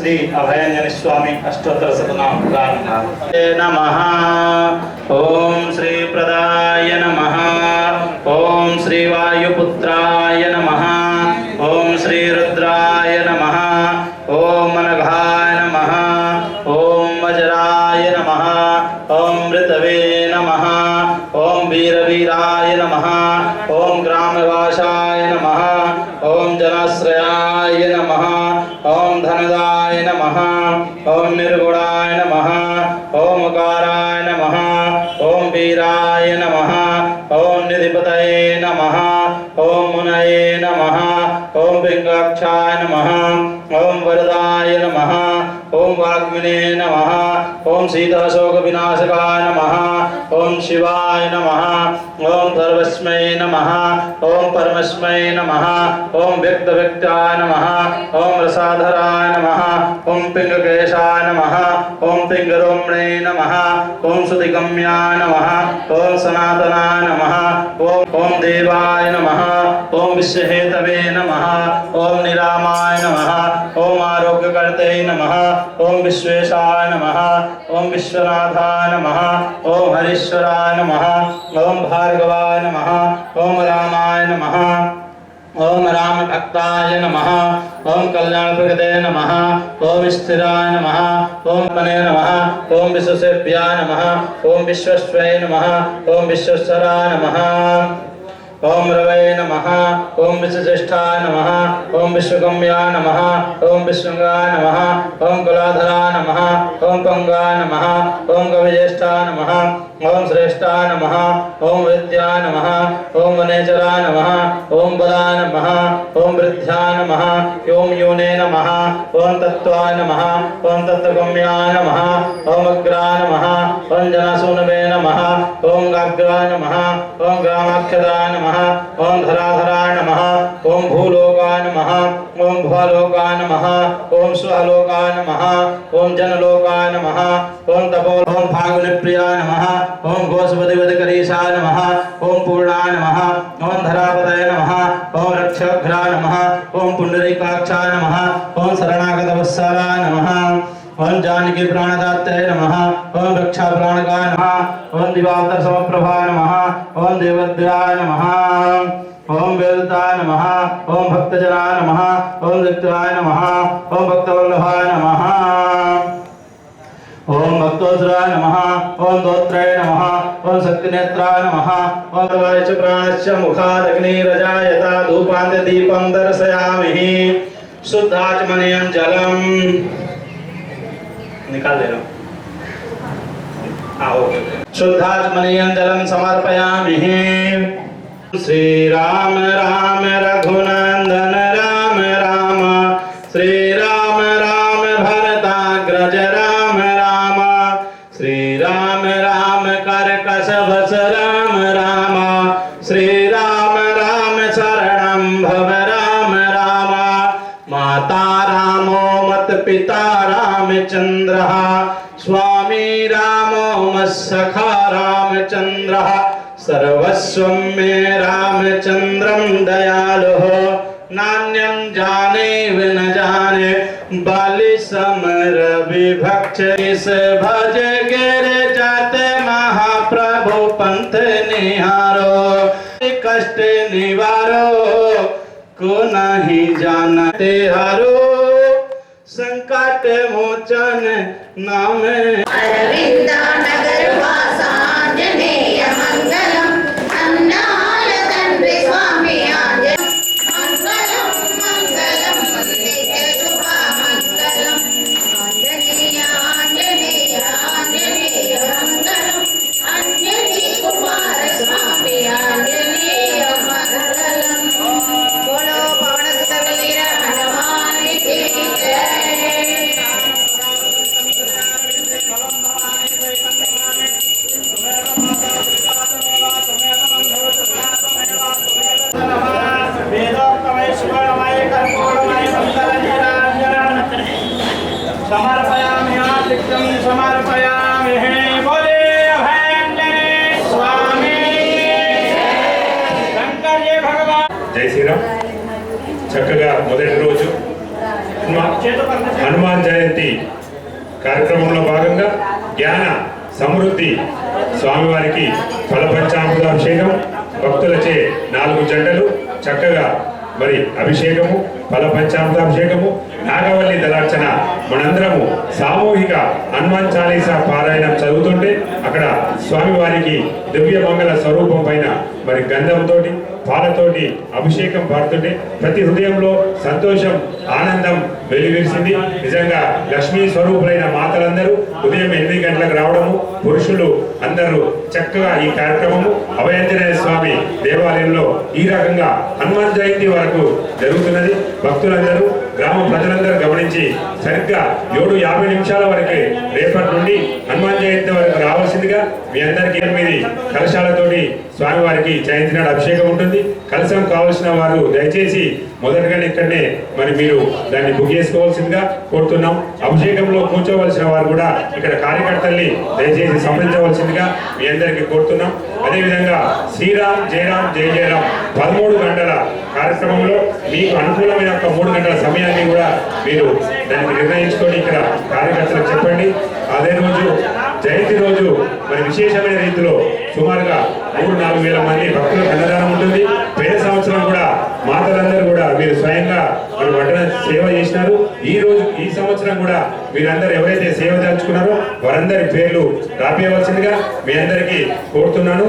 శ్రీ అభయంజన స్వామి అష్టోత్తర శతనామ ప్రారంభ ఓం శ్రీ ప్రదాయ నమ ఓం శ్రీ వాయుపుత్రాయ నమ ఓం శ్రీ రుద్రాయ నమ ఓం మనఘాయ నమ ఓం వజ్రాయ నమ ఓం మృతవే నమ ఓం వీరవీరాయ నమ ఓం గ్రామవా ఓం వాగ్మినే నమః ఓం సీతాశోక వినాశకాయ నమః ఓం శివాయ నమః ఓం సర్వస్మై నమః ఓం పరమస్మై నమః ఓం వ్యక్త వ్యక్తాయ నమః ఓం రసాధరాయ నమః ఓం పింగకేశాయ నమః ఓం పింగరోమ్ణే నమః ఓం సుదిగమ్యాయ నమః ఓం సనాతనాయ నమః ఓం ఓం దేవాయ నమః ఓం విశ్వహేతవే నమః ఓం నిరామాయ నమః ఓం ఆరోగ్యకర్తే నమః ఓం విశ్వేశాయ నమ ఓం విశ్వనాథాయ నమ ఓం హరీశ్వరాయ నమ ఓం భార్గవాయ నమ ఓం రామాయ నమ ఓం రామభక్తాయ నమ ఓం కళ్యాణప్రగతే నమ ఓం స్థిరాయ నమ ఓం పనే నమ ఓం విశ్వసేభ్యాయ నమ ఓం విశ్వస్వై నమ ఓం విశ్వస్వరాయ నమ ఓం రవై నమ ఓం విశ్వజ్యేష్ఠాయ నమ ఓం విశ్వగమ్యా నమ ఓం విశ్వంగా నమ ఓం కులాధరా నమ ఓం పంగాయ నమ ఓం కవిజ్యేష్ఠాయ నమ. ఓం శ్రేష్ఠాయ నమ ఓం విద్యాయ నమ ఓం వనేచరాయ నమ ఓం బలాయ నమ ఓం వృద్ధ్యాయ నమ ఓం యూనే నమ ఓం తత్వాయ నమ ఓం తత్వగమ్యాయ నమ ఓం అగ్రాయ నమ ఓం జనసూనవే నమ ఓం గాగ్రాయ నమ ఓం గ్రామాఖ్యదాయ నమ ఓం ధరాధరాయ నమ ఓం భూలోకాయ నమ ఓం భువలోకాయ నమ ఓం స్వలోకాయ నమ ఓం జనలోకాయ నమ ఓం తపో ఓం ఫాగుని ప్రియాయ నమ ఓం గోసుపతివదకరీశాయ నమ ఓం పూర్ణా నమ ఓం ధరాపదయ నమ ఓం రక్షఘ్రాయ నమ ఓం పుండరీకాక్షాయ నమ ఓం శరణాగతవత్సలాయ నమ ఓం జానకి ప్రాణదాత్రే నమ ఓం రక్షా ప్రాణకాయ నమ ఓం దివాకర సమప్రభా నమ ఓం దేవద్రా నమ ఓం వేదుతా నమ ఓం భక్తజనా నమ ఓం దత్తాయ నమ ఓం భక్తవల్లభాయ నమ ओम शक्तिनेत्राय नमः ओम वायच प्राणश्च मुखादग्निरजायत धूपान्त दीपं दर्शयामि शुद्धात्मनीयं जलम निकाल देना आओ शुद्धात्मनीयं जलम समर्पयामि श्री राम राम रघुनाथ रामचन्द्रः स्वामी रामो मत्सखा रामचन्द्रः सर्वस्वं मे रामचन्द्रं दयालुः। नान्यं जाने न जाने। बालि समर विभक्ष इस भज गिर जाते महाप्रभु पंथ निहारो। कष्ट निवारो, को नहीं जानते हरो। संकट मोचन नाम। अरविंदा नगर वासा जने జై శ్రీరామ్ చక్కగా మొదటి రోజు హనుమాన్ జయంతి కార్యక్రమంలో భాగంగా జ్ఞాన సమృద్ధి స్వామివారికి ఫలపంచామృతాభిషేకం భక్తులచే నాలుగు జంటలు చక్కగా మరి అభిషేకము ఫలపంచామృతాభిషేకము నాగవల్లి దళార్చన మనందరము సామూహిక హనుమాన్ చాలీసా పారాయణం చదువుతుంటే అక్కడ స్వామివారికి దివ్య మంగళ స్వరూపం పైన మరి గంధంతో పాలతోటి అభిషేకం పారుతుంటే ప్రతి హృదయంలో సంతోషం ఆనందం వెలువిరిసింది నిజంగా లక్ష్మీ స్వరూపులైన మాతలందరూ ఉదయం ఎనిమిది గంటలకు రావడము పురుషులు అందరూ చక్కగా ఈ కార్యక్రమము అభయాంజనేయ స్వామి దేవాలయంలో ఈ రకంగా హనుమాన్ జయంతి వరకు జరుగుతున్నది. భక్తులందరూ గ్రామ ప్రజలందరూ గమనించి సరిగ్గా ఏడు యాభై నిమిషాల వరకే రేపటి నుండి హనుమాన్ జయంతి వరకు రావాల్సిందిగా మీ అందరికీ మీది కలశాలతోటి స్వామివారికి జయంతి నాడు అభిషేకం ఉంటుంది. కలశం కావలసిన వారు దయచేసి మొదటగానే ఇక్కడనే మరి మీరు దాన్ని బుక్ చేసుకోవాల్సిందిగా కోరుతున్నాం. అభిషేకంలో కూర్చోవలసిన వారు కూడా ఇక్కడ కార్యకర్తల్ని దయచేసి సంప్రదించవలసిందిగా మీ అందరికీ కోరుతున్నాం. అదేవిధంగా శ్రీరామ్ జయరామ్ జయ జయరామ్ పదమూడు గంటల కార్యక్రమంలో మీకు అనుకూలమైన ఒక మూడు గంటల సమయాన్ని కూడా మీరు దానికి నిర్ణయించుకొని ఇక్కడ కార్యకర్తలకు చెప్పండి. అదే రోజు జయంతి రోజు మరి విశేషమైన రీతిలో సుమారుగా మూడు నాలుగు వేల మంది భక్తులకు అన్నదానం ఉంటుంది. పేద సంవత్సరం కూడా మాతలందరూ కూడా మీరు స్వయంగా మీరు వడ్డన సేవ చేసినారు. ఈ రోజు ఈ సంవత్సరం కూడా మీరందరూ ఎవరైతే సేవ దాల్చుకున్నారో వారందరి పేర్లు రాపియవలసిందిగా మీ అందరికీ కోరుతున్నాను.